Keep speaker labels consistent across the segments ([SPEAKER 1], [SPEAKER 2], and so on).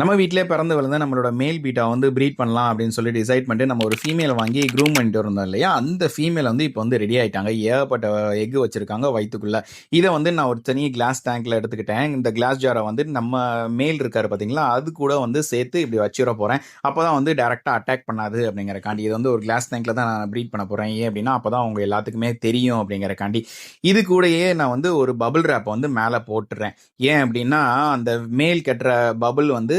[SPEAKER 1] நம்ம வீட்டிலே பிறந்து விழுந்த நம்மளோட மேல் பீட்டா வந்து ப்ரீட் பண்ணலாம் அப்படின்னு சொல்லி டிசைட் பண்ணிட்டு நம்ம ஒரு ஃபீமேல் வாங்கி க்ரூம் பண்ணிட்டு இருந்தோம் இல்லையா? அந்த ஃபீமேல் வந்து இப்போ வந்து ரெடி ஆயிட்டாங்க. ஏகப்பட்ட எக் வச்சிருக்காங்க வயிற்றுக்குள்ளே இதை வந்து நான் ஒரு தனி கிளாஸ் டேங்க்ல எடுத்துக்கிட்டேன். இந்த கிளாஸ் ஜாரை வந்து நம்ம மேல் இருக்காரு பார்த்தீங்களா அது கூட வந்து சேர்த்து இப்படி வச்சிட போகிறேன் அப்போ தான் வந்து டேரெக்டாக அட்டாக் பண்ணாது அப்படிங்கிறக்காண்டி. இது வந்து ஒரு கிளாஸ் டேங்க்ல தான் நான் ப்ரீட் பண்ண போகிறேன் ஏன் அப்படின்னா அப்போ தான் அவங்க எல்லாத்துக்குமே தெரியும் அப்படிங்கிறக்காண்டி. இது கூடயே நான் வந்து ஒரு பபுள் ரேப்பை வந்து மேலே போட்டுறேன். ஏன் அப்படின்னா அந்த மேல் கட்டுற பபுள் வந்து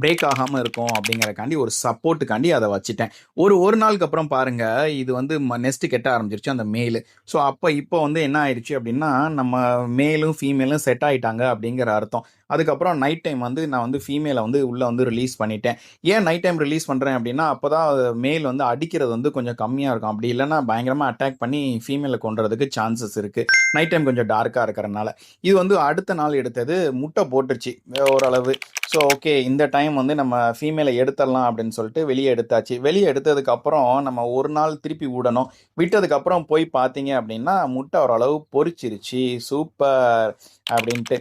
[SPEAKER 1] பிரேக் ஆகாமல் இருக்கும் அப்படிங்கிறக்காண்டி ஒரு சப்போர்ட்டுக்காண்டி அதை வச்சுட்டேன். ஒரு ஒரு நாளுக்கு அப்புறம் பாருங்க இது வந்து நெஸ்ட்டு கெட்ட ஆரம்பிச்சிருச்சு அந்த மேலு ஸோ அப்போ இப்போ வந்து என்ன ஆயிடுச்சு அப்படின்னா நம்ம மேலும் ஃபீமேலும் செட் ஆகிட்டாங்க அப்படிங்கிற அர்த்தம். அதுக்கப்புறம் நைட் டைம் வந்து நான் வந்து ஃபீமேலை வந்து உள்ளே வந்து ரிலீஸ் பண்ணிட்டேன். ஏன் நைட் டைம் ரிலீஸ் பண்ணுறேன் அப்படின்னா அப்போ தான் மேல் வந்து அடிக்கிறது வந்து கொஞ்சம் கம்மியாக இருக்கும். அப்படி இல்லைன்னா பயங்கரமாக அட்டாக் பண்ணி ஃபீமேலை கொண்டுறதுக்கு சான்சஸ் இருக்குது நைட் டைம் கொஞ்சம் டார்க்காக இருக்கிறனால. இது வந்து அடுத்த நாள் எடுத்தது முட்டை போட்டுருச்சு ஓரளவு. ஸோ ஓகே இந்த டைம் வந்து நம்ம ஃபீமேலை எடுத்துடலாம் அப்படின்னு சொல்லிட்டு வெளியே எடுத்தாச்சு. வெளியே எடுத்ததுக்கப்புறம் நம்ம ஒரு நாள் திருப்பி விடணும் விட்டதுக்கப்புறம் போய் பார்த்தீங்க அப்படின்னா முட்டை ஓரளவு பொறிச்சிருச்சு சூப்பர்! அப்படின்ட்டு.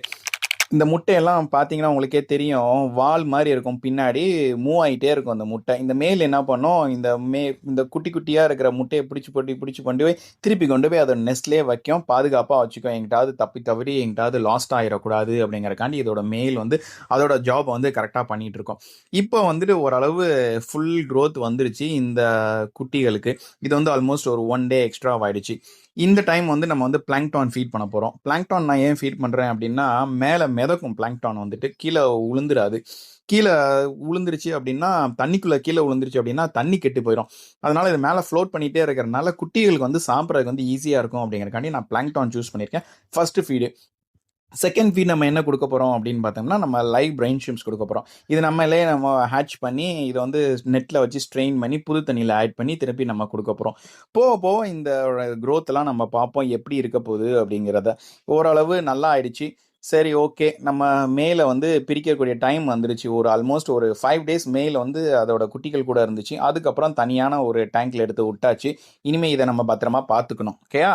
[SPEAKER 1] இந்த முட்டையெல்லாம் பார்த்தீங்கன்னா உங்களுக்கே தெரியும். வால் மாதிரி இருக்கும். பின்னாடி மூவ் ஆகிட்டே இருக்கும் அந்த முட்டை. இந்த மேல் என்ன பண்ணும்? இந்த மே இந்த குட்டி குட்டியாக இருக்கிற முட்டையை பிடிச்சி போட்டு பிடிச்சி கொண்டு போய் திருப்பி கொண்டு போய் அதோட நெஸ்ட்லேயே வைக்கும். பாதுகாப்பாக வச்சுக்கும். எங்கிட்டாவது தப்பி தவறி எங்கிட்டாவது லாஸ்ட் ஆகிடக்கூடாது அப்படிங்கிறக்காண்டி இதோட மேல் வந்து அதோட ஜாப் வந்து கரெக்டாக பண்ணிகிட்டு இருக்கோம் இப்போ வந்துட்டு ஓரளவு ஃபுல் க்ரோத் வந்துருச்சு இந்த குட்டிகளுக்கு. இது வந்து ஆல்மோஸ்ட் ஒரு ஒன் டே எக்ஸ்ட்ரா ஆயிடுச்சு. இந்த டைம் வந்து நம்ம வந்து பிளாங்டான் ஃபீட் பண்ண போகிறோம் பிளாங்டான் நான் ஏன் ஃபீட் பண்ணுறேன் அப்படின்னா மேலே மிதக்கும் பிளாங்டான் வந்துட்டு கீழே உளுந்துராது. கீழே உளுந்துருச்சு அப்படின்னா தண்ணிக்குள்ளே கீழே உளுந்துருச்சு அப்படின்னா தண்ணி கெட்டு போயிடும் அதனால இது மேலே ஃப்ளோட் பண்ணிகிட்டே இருக்கிறனால குட்டிகளுக்கு வந்து சாப்பிட்றதுக்கு வந்து ஈஸியாக இருக்கும் அப்படிங்கிறக்காண்டி நான் பிளாங்டான் சூஸ் பண்ணியிருக்கேன். ஃபர்ஸ்ட் ஃபீடு செகண்ட் ஃபீட் நம்ம என்ன கொடுக்க போகிறோம் அப்படின்னு பார்த்தோம்னா நம்ம லைவ் பிரெயின் ஸ்ட்ரீம்ஸ் கொடுக்க போகிறோம் இது நம்மளே நம்ம ஹேட்ச் பண்ணி இதை வந்து நெட்டில் வச்சு ஸ்ட்ரெயின் பண்ணி புது தண்ணியில் ஆட் பண்ணி திருப்பி நம்ம கொடுக்க போகிறோம் போக போக இந்த க்ரோத்தெல்லாம் நம்ம பார்ப்போம் எப்படி இருக்க போகுது அப்படிங்கிறத. ஓரளவு நல்லா ஆயிடுச்சு. சரி ஓகே நம்ம மேலே வந்து பிரிக்கக்கூடிய டைம் வந்துருச்சு. ஒரு ஆல்மோஸ்ட் ஒரு ஃபைவ் டேஸ் மேல வந்து அதோட குட்டிகள் கூட இருந்துச்சு. அதுக்கப்புறம் தனியான ஒரு டேங்க்ல எடுத்து விட்டாச்சு. இனிமேல் இதை நம்ம பத்திரமா பார்த்துக்கணும். ஓகேயா